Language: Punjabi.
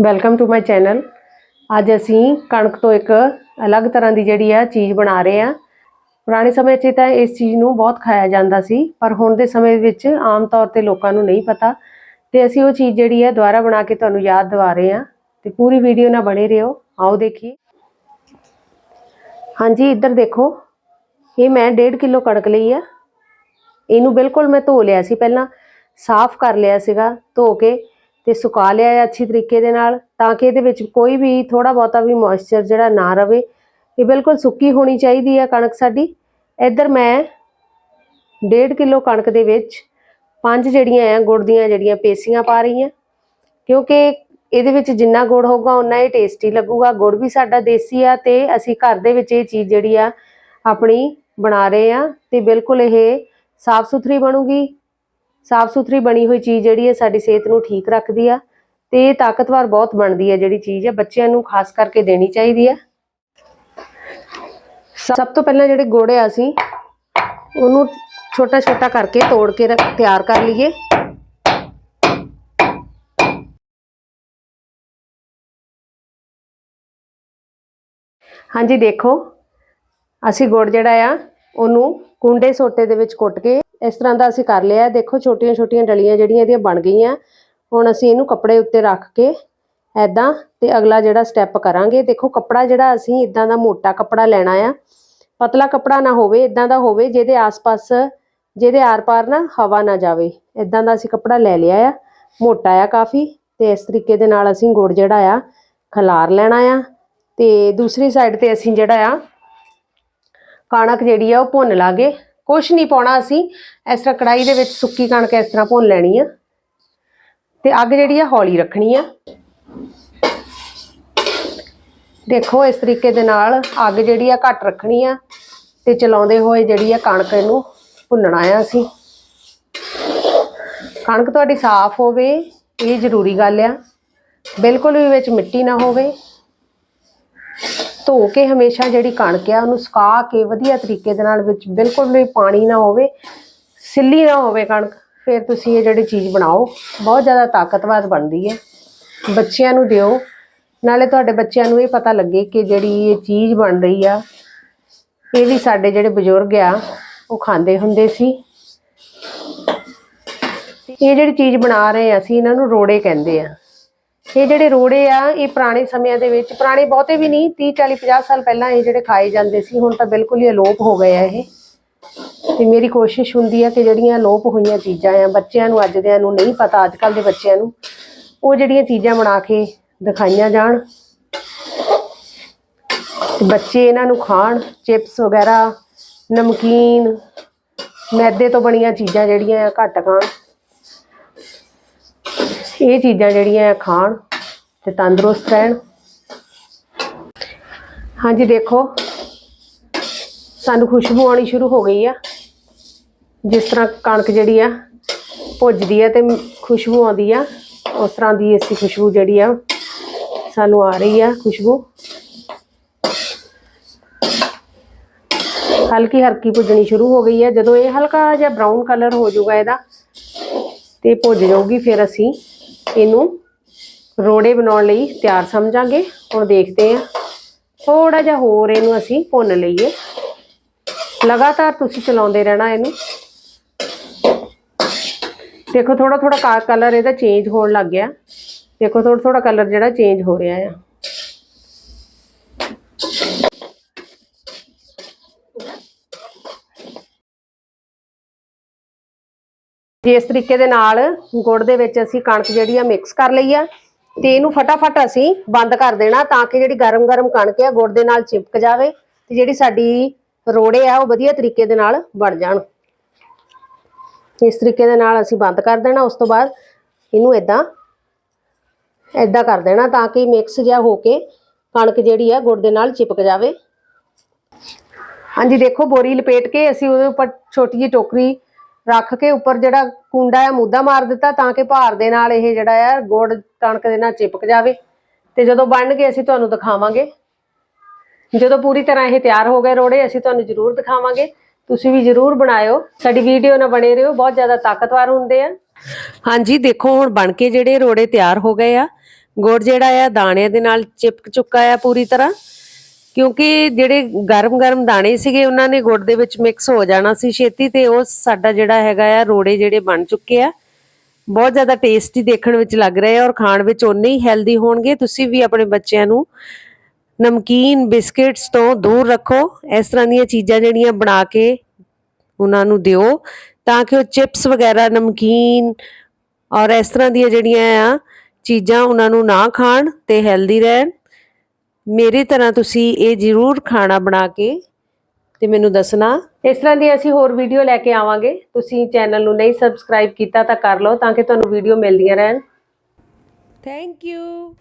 ਵੈਲਕਮ ਟੂ ਮਾਈ ਚੈਨਲ ਅੱਜ ਅਸੀਂ ਕਣਕ ਤੋਂ ਇੱਕ ਅਲੱਗ ਤਰ੍ਹਾਂ ਦੀ ਜਿਹੜੀ ਆ ਚੀਜ਼ ਬਣਾ ਰਹੇ ਆ। ਪੁਰਾਣੇ ਸਮੇਂ 'ਚ ਤਾਂ ਇਸ ਚੀਜ਼ ਨੂੰ ਬਹੁਤ ਖਾਇਆ ਜਾਂਦਾ ਸੀ, ਪਰ ਹੁਣ ਦੇ ਸਮੇਂ ਵਿੱਚ ਆਮ ਤੌਰ ਤੇ ਲੋਕਾਂ ਨੂੰ ਨਹੀਂ ਪਤਾ। ਤੇ ਅਸੀਂ ਉਹ ਚੀਜ਼ ਜਿਹੜੀ ਹੈ ਦੁਬਾਰਾ ਬਣਾ ਕੇ ਤੁਹਾਨੂੰ ਯਾਦ ਦਿਵਾ ਰਹੇ ਆ। ਤੇ ਪੂਰੀ ਵੀਡੀਓ ਨਾਲ ਬਣੇ ਰਹੋ। ਆਓ ਦੇਖੀਏ। ਹਾਂਜੀ, ਇੱਧਰ ਦੇਖੋ। ਇਹ ਮੈਂ 1.5 ਕਿਲੋ ਕਣਕ ਲਈ ਆ। ਇਹਨੂੰ ਬਿਲਕੁਲ ਮੈਂ ਧੋ ਲਿਆ ਸੀ। ਪਹਿਲਾਂ ਸਾਫ਼ ਕਰ ਲਿਆ ਸੀਗਾ। ਧੋ ਕੇ ਤੇ ਸੁਕਾ ਲਿਆ ਹੈ ਅੱਛੀ ਤਰੀਕੇ ਦੇ ਨਾਲ, ਤਾਂ ਕਿ ਇਹਦੇ ਵਿੱਚ ਕੋਈ ਵੀ ਥੋੜਾ ਬਹੁਤਾ ਵੀ ਮੋਇਸਚਰ ਜਿਹੜਾ ਨਾ ਰਵੇ। ਇਹ ਬਿਲਕੁਲ ਸੁੱਕੀ ਹੋਣੀ ਚਾਹੀਦੀ ਹੈ ਕਣਕ ਸਾਡੀ। ਇੱਧਰ ਮੈਂ 1.5 ਕਿਲੋ ਕਣਕ ਦੇ ਵਿੱਚ ਪੰਜ ਜਿਹੜੀਆਂ ਆ, ਗੁੜ ਦੀਆਂ ਜਿਹੜੀਆਂ ਪੇਸੀਆਂ ਪਾ ਰਹੀ ਹਾਂ। ਕਿਉਂਕਿ ਇਹਦੇ ਵਿੱਚ ਜਿੰਨਾ ਗੁੜ ਹੋਊਗਾ ਉਨਾ ਹੀ ਟੇਸਟੀ ਲੱਗੂਗਾ। ਗੁੜ ਵੀ ਸਾਡਾ ਦੇਸੀ ਆ ਤੇ ਅਸੀਂ ਘਰ ਦੇ ਵਿੱਚ ਇਹ ਚੀਜ਼ ਜਿਹੜੀ ਆ, ਆਪਣੀ ਬਣਾ ਰਹੇ ਆ ਤੇ ਬਿਲਕੁਲ ਇਹ ਸਾਫ਼ ਸੁਥਰੀ ਬਣੂਗੀ। ਸਾਫ਼ ਸੁਥਰੀ ਬਣੀ ਹੋਈ ਚੀਜ਼ ਜਿਹੜੀ ਹੈ ਸਾਡੀ ਸਿਹਤ ਨੂੰ ਠੀਕ ਰੱਖਦੀ ਆ ਤੇ ਇਹ ਤਾਕਤਵਰ ਬਹੁਤ ਬਣਦੀ ਹੈ ਜਿਹੜੀ ਚੀਜ਼ ਹੈ ਬੱਚਿਆਂ ਨੂੰ ਖਾਸ ਕਰਕੇ ਦੇਣੀ ਚਾਹੀਦੀ ਹੈ। ਸਭ ਤੋਂ ਪਹਿਲਾਂ ਜਿਹੜੇ ਗੁੜ ਆ ਅਸੀਂ, ਉਹਨੂੰ ਛੋਟਾ ਛੋਟਾ ਕਰਕੇ ਤੋੜ ਕੇ ਰੱਖ- ਤਿਆਰ ਕਰ ਲਈਏ। ਹਾਂਜੀ ਦੇਖੋ, ਅਸੀਂ ਗੁੜ ਜਿਹੜਾ ਆ, ਉਹਨੂੰ ਕੁੰਡੇ ਸੋਟੇ ਦੇ ਵਿੱਚ ਕੁੱਟ ਕੇ ਇਸ ਤਰ੍ਹਾਂ ਦਾ ਅਸੀਂ ਕਰ ਲਿਆ। ਦੇਖੋ, ਛੋਟੀਆਂ ਛੋਟੀਆਂ ਡਲੀਆਂ ਜਿਹੜੀਆਂ ਇਹਦੀਆਂ ਬਣ ਗਈਆਂ। ਹੁਣ ਅਸੀਂ ਇਹਨੂੰ ਕੱਪੜੇ ਉੱਤੇ ਰੱਖ ਕੇ ਐਦਾਂ ਤੇ ਅਗਲਾ ਜਿਹੜਾ ਸਟੈਪ ਕਰਾਂਗੇ। ਦੇਖੋ, ਕੱਪੜਾ ਜਿਹੜਾ ਅਸੀਂ ਇਦਾਂ ਦਾ ਮੋਟਾ ਕੱਪੜਾ ਲੈਣਾ ਆ, ਪਤਲਾ ਕੱਪੜਾ ਨਾ ਹੋਵੇ ਇਦਾਂ ਦਾ ਹੋਵੇ, ਜਿਹਦੇ ਆਸ-ਪਾਸ, ਜਿਹਦੇ ਆਰ-ਪਾਰ ਨਾ ਹਵਾ ਨਾ ਜਾਵੇ। ਇਦਾਂ ਦਾ ਅਸੀਂ ਕੱਪੜਾ ਲੈ ਲਿਆ ਆ। ਮੋਟਾ ਆ ਕਾਫੀ ਤੇ ਇਸ ਤਰੀਕੇ ਦੇ ਨਾਲ ਅਸੀਂ ਗੁੜ ਜਿਹੜਾ ਆ, ਖਲਾਰ ਲੈਣਾ ਆ। ਤੇ ਦੂਸਰੀ ਸਾਈਡ ਤੇ ਅਸੀਂ ਜਿਹੜਾ ਆ, ਕਣਕ ਜਿਹੜੀ ਆ ਉਹ ਭੁੰਨ ਲਾਂਗੇ। ਕੁਛ ਨਹੀਂ ਪਾਉਣਾ ਅਸੀਂ। ਇਸ ਤਰ੍ਹਾਂ ਕੜਾਈ ਦੇ ਵਿੱਚ ਸੁੱਕੀ ਕਣਕ ਇਸ ਤਰ੍ਹਾਂ ਭੁੰਨ ਲੈਣੀ ਆ। ਤੇ ਅੱਗ ਜਿਹੜੀ ਆ ਹੌਲੀ ਰੱਖਣੀ ਆ। ਦੇਖੋ ਇਸ ਤਰੀਕੇ ਦੇ ਨਾਲ ਅੱਗ ਜਿਹੜੀ ਆ ਘੱਟ ਰੱਖਣੀ ਆ ਤੇ ਚਲਾਉਂਦੇ ਹੋਏ ਜਿਹੜੀ ਆ ਕਣਕ ਇਹਨੂੰ ਭੁੰਨਣਾ ਆ ਅਸੀਂ। ਕਣਕ ਤੁਹਾਡੀ ਸਾਫ਼ ਹੋਵੇ, ਇਹ ਜ਼ਰੂਰੀ ਗੱਲ ਆ। ਬਿਲਕੁਲ ਵੀ ਵਿੱਚ ਮਿੱਟੀ ਨਾ ਹੋਵੇ। ਧੋ ਕੇ ਹਮੇਸ਼ਾ ਜਿਹੜੀ ਕਣਕ ਆ, ਉਹਨੂੰ ਸੁਕਾ ਕੇ ਵਧੀਆ ਤਰੀਕੇ ਦੇ ਨਾਲ ਵਿੱਚ ਬਿਲਕੁਲ ਵੀ ਪਾਣੀ ਨਾ ਹੋਵੇ, ਸਿੱਲੀ ਨਾ ਹੋਵੇ ਕਣਕ, ਫਿਰ ਤੁਸੀਂ ਇਹ ਜਿਹੜੀ ਚੀਜ਼ ਬਣਾਓ, ਬਹੁਤ ਜ਼ਿਆਦਾ ਤਾਕਤਵਰ ਬਣਦੀ ਹੈ। ਬੱਚਿਆਂ ਨੂੰ ਦਿਓ, ਨਾਲੇ ਤੁਹਾਡੇ ਬੱਚਿਆਂ ਨੂੰ ਇਹ ਪਤਾ ਲੱਗੇ ਕਿ ਜਿਹੜੀ ਇਹ ਚੀਜ਼ ਬਣ ਰਹੀ ਆ, ਇਹ ਵੀ ਸਾਡੇ ਜਿਹੜੇ ਬਜ਼ੁਰਗ ਆ, ਉਹ ਖਾਂਦੇ ਹੁੰਦੇ ਸੀ। ਇਹ ਜਿਹੜੀ ਚੀਜ਼ ਬਣਾ ਰਹੇ ਆ, ਅਸੀਂ ਇਹਨਾਂ ਨੂੰ ਰੋੜੇ ਕਹਿੰਦੇ ਆ। ਇਹ ਜਿਹੜੇ ਰੋੜੇ ਆ, ਇਹ ਪੁਰਾਣੇ ਸਮਿਆਂ ਦੇ ਵਿੱਚ, ਪੁਰਾਣੇ ਬਹੁਤੇ ਵੀ ਨਹੀਂ 30 40 50 ਸਾਲ ਪਹਿਲਾਂ ਇਹ ਜਿਹੜੇ ਖਾਏ ਜਾਂਦੇ ਸੀ, ਹੁਣ ਤਾਂ ਬਿਲਕੁਲ ਹੀ ਅਲੋਪ ਹੋ ਗਏ ਆ ਇਹ। ਤੇ ਮੇਰੀ ਕੋਸ਼ਿਸ਼ ਹੁੰਦੀ ਆ ਕਿ ਜਿਹੜੀਆਂ ਅਲੋਪ ਹੋਈਆਂ ਚੀਜ਼ਾਂ ਆ, ਬੱਚਿਆਂ ਨੂੰ ਅੱਜ ਦਿਆਂ ਨੂੰ ਨਹੀਂ ਪਤਾ ਅੱਜ ਕੱਲ ਦੇ ਬੱਚਿਆਂ ਨੂੰ, ਉਹ ਜਿਹੜੀਆਂ ਚੀਜ਼ਾਂ ਬਣਾ ਕੇ ਦਿਖਾਈਆਂ ਜਾਣ। ਬੱਚੇ ਇਹਨਾਂ ਨੂੰ ਖਾਣ, ਚਿਪਸ ਵਗੈਰਾ, ਨਮਕੀਨ, ਮੈਦੇ ਤੋਂ ਬਣੀਆਂ ਚੀਜ਼ਾਂ ਜਿਹੜੀਆਂ ਆ ਘੱਟ ਖਾਣ। ਇਹ ਚੀਜ਼ਾਂ ਜਿਹੜੀਆਂ ਆ ਖਾਣ ਤੇ ਤੰਦਰੁਸਤ ਰਹਿਣ। ਹਾਂਜੀ, ਦੇਖੋ। ਸਾਨੂੰ ਖੁਸ਼ਬੂ ਆਉਣੀ ਸ਼ੁਰੂ ਹੋ ਗਈ ਆ। ਜਿਸ ਤਰ੍ਹਾਂ ਕਣਕ ਜਿਹੜੀ ਆ ਭੁੱਜਦੀ ਆ ਤੇ ਖੁਸ਼ਬੂ ਆਉਂਦੀ ਆ, ਉਸ ਤਰ੍ਹਾਂ ਦੀ ਅਸੀਂ ਖੁਸ਼ਬੂ ਜਿਹੜੀ ਆ ਸਾਨੂੰ ਆ ਰਹੀ ਆ, ਖੁਸ਼ਬੂ। ਹਲਕੀ ਹਲਕੀ ਭੁੱਜਣੀ ਸ਼ੁਰੂ ਹੋ ਗਈ ਹੈ ਜਦੋਂ ਇਹ ਹਲਕਾ ਜਿਹਾ ਬਰਾਊਨ ਕਲਰ ਹੋ ਜਾਊਗਾ ਇਹਦਾ ਤੇ ਭੁੱਜ ਜਾਊਗੀ, ਫਿਰ ਅਸੀਂ ਇਹਨੂੰ ਰੋੜੇ ਬਣਾਉਣ ਲਈ ਤਿਆਰ ਸਮਝਾਂਗੇ। ਹੁਣ ਦੇਖਦੇ ਹਾਂ। ਥੋੜਾ ਜਿਹਾ ਹੋਰ ਇਹਨੂੰ ਅਸੀਂ ਭੁੰਨ ਲਈਏ। ਲਗਾਤਾਰ ਤੁਸੀਂ ਚਲਾਉਂਦੇ ਰਹਿਣਾ ਇਹਨੂੰ। ਦੇਖੋ ਥੋੜਾ ਥੋੜਾ ਕਲਰ ਇਹਦਾ ਚੇਂਜ ਹੋਣ ਲੱਗ ਗਿਆ। ਦੇਖੋ ਥੋੜਾ ਥੋੜਾ ਕਲਰ ਜਿਹੜਾ ਚੇਂਜ ਹੋ ਰਿਹਾ ਆ। ਇਸ ਤਰੀਕੇ ਦੇ ਨਾਲ ਗੁੜ ਦੇ ਵਿੱਚ ਅਸੀਂ ਕਣਕ ਜਿਹੜੀ ਆ ਮਿਕਸ ਕਰ ਲਈ ਆ ਤੇ ਇਹਨੂੰ ਫਟਾਫਟ ਅਸੀਂ ਬੰਦ ਕਰ ਦੇਣਾ ਤਾਂ ਕਿ ਜਿਹੜੀ ਗਰਮ-ਗਰਮ ਕਣਕ ਆ ਗੁੜ ਦੇ ਨਾਲ ਚਿਪਕ ਜਾਵੇ ਤੇ ਜਿਹੜੀ ਸਾਡੀ ਰੋੜੇ ਆ ਉਹ ਵਧੀਆ ਤਰੀਕੇ ਦੇ ਨਾਲ ਬਣ ਜਾਣ। ਇਸ ਤਰੀਕੇ ਦੇ ਨਾਲ ਅਸੀਂ ਬੰਦ ਕਰ ਦੇਣਾ, ਉਸ ਤੋਂ ਬਾਅਦ ਇਹਨੂੰ ਇਦਾਂ ਇਦਾਂ ਕਰ ਦੇਣਾ ਤਾਂ ਕਿ ਮਿਕਸ ਜਿਹਾ ਹੋ ਕੇ ਕਣਕ ਜਿਹੜੀ ਆ ਗੁੜ ਦੇ ਨਾਲ ਚਿਪਕ ਜਾਵੇ। ਹਾਂਜੀ, ਦੇਖੋ ਬੋਰੀ ਲਪੇਟ ਕੇ ਅਸੀਂ ਉਹਦੇ ਉੱਪਰ ਛੋਟੀ ਜਿਹੀ ਟੋਕਰੀ ਰੱਖ ਕੇ ਉੱਪਰ ਜਿਹੜਾ ਕੁੰਡਾ ਆ ਮੁੱਦਾ ਮਾਰ ਦਿੱਤਾ ਤਾਂ ਕਿ ਭਾਰ ਦੇ ਨਾਲ ਇਹ ਜਿਹੜਾ ਆ ਗੁੜ ਕਣਕ ਦੇ ਨਾਲ ਚਿਪਕ ਜਾਵੇ। ਤੇ ਜਦੋਂ ਬਣਨਗੇ ਅਸੀਂ ਤੁਹਾਨੂੰ ਦਿਖਾਵਾਂਗੇ। ਜਦੋਂ ਪੂਰੀ ਤਰ੍ਹਾਂ ਇਹ ਤਿਆਰ ਹੋ ਗਏ ਰੋੜੇ, ਅਸੀਂ ਤੁਹਾਨੂੰ ਜ਼ਰੂਰ ਦਿਖਾਵਾਂਗੇ। ਤੁਸੀਂ ਵੀ ਜ਼ਰੂਰ ਬਣਾਇਓ। ਸਾਡੀ ਵੀਡੀਓ ਨਾਲ ਬਣੇ ਰਹੋ। ਬਹੁਤ ਜ਼ਿਆਦਾ ਤਾਕਤਵਰ ਹੁੰਦੇ ਆ। ਹਾਂਜੀ, ਦੇਖੋ ਹੁਣ ਬਣ ਕੇ ਜਿਹੜੇ ਰੋੜੇ ਤਿਆਰ ਹੋ ਗਏ ਆ। ਗੁੜ ਜਿਹੜਾ ਆ ਦਾਣੇ ਦੇ ਨਾਲ ਚਿਪਕ ਚੁੱਕਾ ਆ ਪੂਰੀ ਤਰ੍ਹਾਂ। ਕਿਉਂਕਿ ਜਿਹੜੇ ਗਰਮ-ਗਰਮ ਦਾਣੇ ਸੀਗੇ, ਉਹਨਾਂ ਨੇ ਗੁੜ ਦੇ ਵਿੱਚ ਮਿਕਸ ਹੋ ਜਾਣਾ ਸੀ ਛੇਤੀ ਤੇ ਉਹ ਸਾਡਾ ਜਿਹੜਾ ਹੈਗਾ ਆ, ਰੋੜੇ ਜਿਹੜੇ ਬਣ ਚੁੱਕੇ ਆ। ਬਹੁਤ ਜ਼ਿਆਦਾ ਟੇਸਟੀ ਦੇਖਣ ਵਿੱਚ ਲੱਗ ਰਹੇ ਆ ਔਰ ਖਾਣ ਵਿੱਚ ਓਨੇ ਹੀ ਹੈਲਦੀ ਹੋਣਗੇ। ਤੁਸੀਂ ਵੀ ਆਪਣੇ ਬੱਚਿਆਂ ਨੂੰ ਨਮਕੀਨ ਬਿਸਕਿਟਸ ਤੋਂ ਦੂਰ ਰੱਖੋ। ਇਸ ਤਰ੍ਹਾਂ ਦੀਆਂ ਚੀਜ਼ਾਂ ਜਿਹੜੀਆਂ ਬਣਾ ਕੇ ਉਹਨਾਂ ਨੂੰ ਦਿਓ, ਤਾਂ ਕਿ ਉਹ ਚਿਪਸ ਵਗੈਰਾ, ਨਮਕੀਨ ਔਰ ਇਸ ਤਰ੍ਹਾਂ ਦੀਆਂ ਜਿਹੜੀਆਂ ਆ ਚੀਜ਼ਾਂ ਉਹਨਾਂ ਨੂੰ ਨਾ ਖਾਣ ਤੇ ਹੈਲਦੀ ਰਹਿਣ। ਮੇਰੀ ਤਰ੍ਹਾਂ ਤੁਸੀਂ ਇਹ ਜ਼ਰੂਰ ਖਾਣਾ ਬਣਾ ਕੇ ਤੇ ਮੈਨੂੰ ਦੱਸਣਾ। ਇਸ ਤਰ੍ਹਾਂ ਦੀ ਅਸੀਂ ਹੋਰ ਵੀਡੀਓ ਲੈ ਕੇ ਆਵਾਂਗੇ। ਤੁਸੀਂ ਚੈਨਲ ਨੂੰ ਨਹੀਂ ਸਬਸਕ੍ਰਾਈਬ ਕੀਤਾ ਤਾਂ ਕਰ ਲਓ ਤਾਂ ਕਿ ਤੁਹਾਨੂੰ ਵੀਡੀਓ ਮਿਲਦੀਆਂ ਰਹਿਣ। Thank you